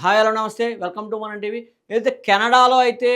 Hi hello నమస్తే. Welcome to మన TV. ఏదైతే కెనడాలో అయితే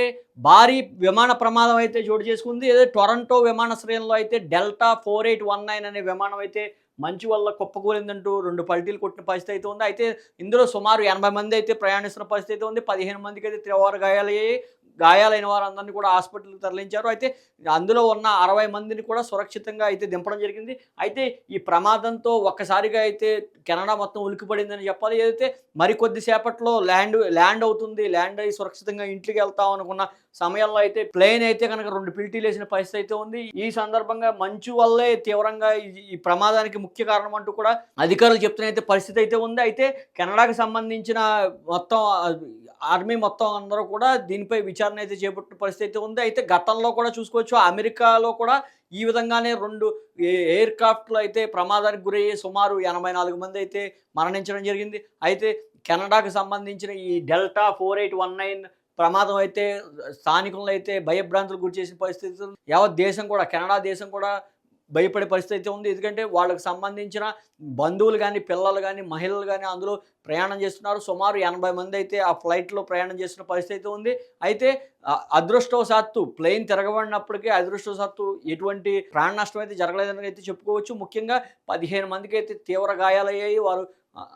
భారీ విమాన ప్రమాదం అయితే చోటు చేసుకుంది ఏదైతే టొరంటో విమానాశ్రయంలో అయితే Delta four eight one nine అనే విమానం అయితే మంచు వల్ల కుప్పకూలిందంటూ రెండు పల్టీలు కొట్టిన పరిస్థితి అయితే ఉంది. అయితే ఇందులో సుమారు ఎనభై మంది అయితే ప్రయాణిస్తున్న పరిస్థితి అయితే ఉంది. పదిహేను మందికి అయితే తీవ్ర గాయాలయ్యాయి. గాయాలైన వారందరినీ కూడా హాస్పిటల్కి తరలించారు. అయితే అందులో ఉన్న అరవై మందిని కూడా సురక్షితంగా అయితే దింపడం జరిగింది. అయితే ఈ ప్రమాదంతో ఒక్కసారిగా అయితే కెనడా మొత్తం ఉలికిపడిందని చెప్పాలి. ఏదైతే మరికొద్ది సేపట్లో ల్యాండ్ ల్యాండ్ అవుతుంది ల్యాండ్ అయ్యి సురక్షితంగా ఇంటికి వెళ్తాం అనుకున్న సమయంలో అయితే ప్లేన్ అయితే కనుక రెండు పిల్టీలు వేసిన పరిస్థితి అయితే ఉంది. ఈ సందర్భంగా మంచు వల్లే తీవ్రంగా ఈ- ప్రమాదానికి ముఖ్య కారణం అంటూ కూడా అధికారులు చెప్తున్న అయితే పరిస్థితి అయితే ఉంది. అయితే కెనడాకి సంబంధించిన మొత్తం ఆర్మీ మొత్తం అందరూ కూడా దీనిపై విచారణ అయితే చేపట్టిన పరిస్థితి అయితే ఉంది. అయితే గతంలో కూడా చూసుకోవచ్చు అమెరికాలో కూడా ఈ విధంగానే రెండు ఎయిర్ క్రాఫ్ట్లు అయితే ప్రమాదానికి గురయ్యే సుమారు ఎనభై నాలుగు మంది అయితే మరణించడం జరిగింది. అయితే కెనడాకు సంబంధించిన ఈ Delta four eight one nine ప్రమాదం అయితే స్థానికులను అయితే భయభ్రాంతులు గురి చేసిన పరిస్థితి యావత్ దేశం కూడా కెనడా దేశం కూడా భయపడే పరిస్థితి అయితే ఉంది. ఎందుకంటే వాళ్ళకి సంబంధించిన బంధువులు కానీ పిల్లలు కానీ మహిళలు కానీ అందులో ప్రయాణం చేస్తున్నారు. సుమారు ఎనభై మంది అయితే ఆ ఫ్లైట్లో ప్రయాణం చేస్తున్న పరిస్థితి అయితే ఉంది. అయితే అదృష్టవశాత్తు ప్లేన్ తిరగబడినప్పటికీ అదృష్టవశాత్తు ఎటువంటి ప్రాణ నష్టం అయితే జరగలేదని అయితే చెప్పుకోవచ్చు. ముఖ్యంగా పదిహేను మందికి అయితే తీవ్ర గాయాలయ్యాయి. వారు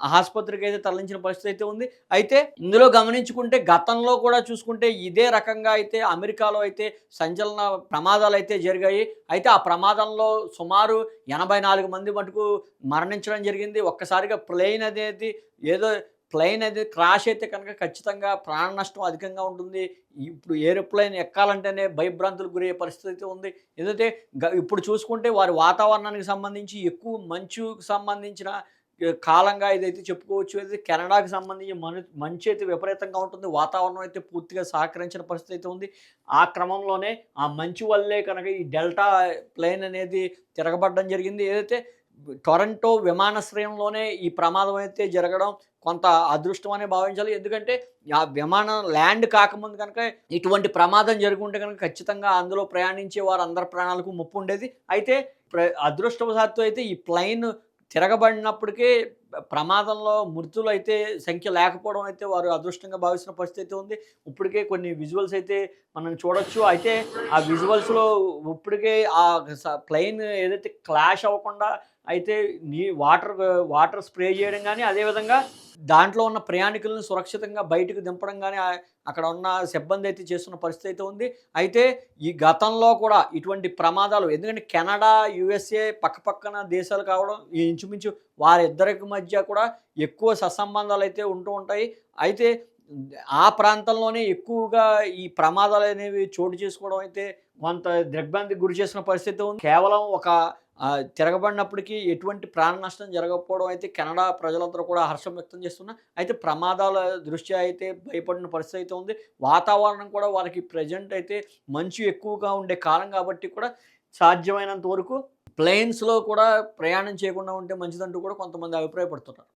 ఆసుపత్రికి అయితే తరలించిన పరిస్థితి అయితే ఉంది. అయితే ఇందులో గమనించుకుంటే గతంలో కూడా చూసుకుంటే ఇదే రకంగా అయితే అమెరికాలో అయితే సంచలన ప్రమాదాలు అయితే జరిగాయి. అయితే ఆ ప్రమాదంలో సుమారు ఎనభై నాలుగు మంది మటుకు మరణించడం జరిగింది. ఒక్కసారిగా ప్లేన్ అనేది ఏదో ప్లేన్ అనేది క్రాష్ అయితే కనుక ఖచ్చితంగా ప్రాణ నష్టం అధికంగా ఉంటుంది. ఇప్పుడు ఏరోప్లేన్ ఎక్కాలంటేనే భయభ్రాంతులకు గురయ్యే పరిస్థితి అయితే ఉంది. ఏదైతే గ- ఇప్పుడు చూసుకుంటే వారి వాతావరణానికి సంబంధించి ఎక్కువ మంచుకు సంబంధించిన కాలంగా ఇదైతే చెప్పుకోవచ్చు అయితే కెనడాకి సంబంధించి మన మంచి అయితే విపరీతంగా ఉంటుంది. వాతావరణం అయితే పూర్తిగా సహకరించిన పరిస్థితి అయితే ఉంది. ఆ క్రమంలోనే ఆ మంచు వల్లే కనుక ఈ డెల్టా ప్లేన్ అనేది తిరగబడడం జరిగింది. ఏదైతే టొరంటో విమానాశ్రయంలోనే ఈ ప్రమాదం అయితే జరగడం కొంత అదృష్టం అనే భావించాలి. ఎందుకంటే ఆ విమానం ల్యాండ్ కాకముందు కనుక ఇటువంటి ప్రమాదం జరుగుంటే కనుక ఖచ్చితంగా అందులో ప్రయాణించే వారు అందరి ప్రాణాలకు ముప్పు ఉండేది. అయితే ప్ర అదృష్టవశాత్తు అయితే ఈ ప్లైన్ తిరగబడినప్పటికీ ప్రమాదంలో మృతులు అయితే సంఖ్య లేకపోవడం అయితే వారు అదృష్టంగా భావిస్తున్న పరిస్థితి అయితే ఉంది. ఇప్పటికే కొన్ని విజువల్స్ అయితే మనం చూడొచ్చు. అయితే ఆ విజువల్స్లో ఇప్పటికే ఆ ప్లెయిన్ ఏదైతే క్లాష్ అవ్వకుండా అయితే నీ వాటర్ వాటర్ స్ప్రే చేయడం కానీ అదేవిధంగా దాంట్లో ఉన్న ప్రయాణికులను సురక్షితంగా బయటకు దింపడం కానీ అక్కడ ఉన్న సిబ్బంది అయితే చేస్తున్న పరిస్థితి అయితే ఉంది. అయితే ఈ గతంలో కూడా ఇటువంటి ప్రమాదాలు ఎందుకంటే కెనడా యుఎస్ఏ పక్కపక్కన దేశాలు కావడం ఈ ఇంచుమించు వారిద్దరికి మధ్య మధ్య కూడా ఎక్కువ సత్సంబంధాలు అయితే ఉంటూ ఉంటాయి. అయితే ఆ ప్రాంతంలోనే ఎక్కువగా ఈ ప్రమాదాలు అనేవి చోటు చేసుకోవడం అయితే కొంత దిగ్భ్రాంతికి గురి చేసిన పరిస్థితి ఉంది. కేవలం ఒక తిరగబడినప్పటికీ ఎటువంటి ప్రాణ నష్టం జరగకపోవడం అయితే కెనడా ప్రజలందరూ కూడా హర్షం వ్యక్తం చేస్తున్నారు అయితే ప్రమాదాల దృష్ట్యా అయితే భయపడిన పరిస్థితి అయితే ఉంది. వాతావరణం కూడా వారికి ప్రజెంట్ అయితే మంచు ఎక్కువగా ఉండే కాలం కాబట్టి కూడా సాధ్యమైనంత వరకు ప్లేన్స్లో కూడా ప్రయాణం చేయకుండా ఉంటే మంచిదంటూ కూడా కొంతమంది అభిప్రాయపడుతున్నారు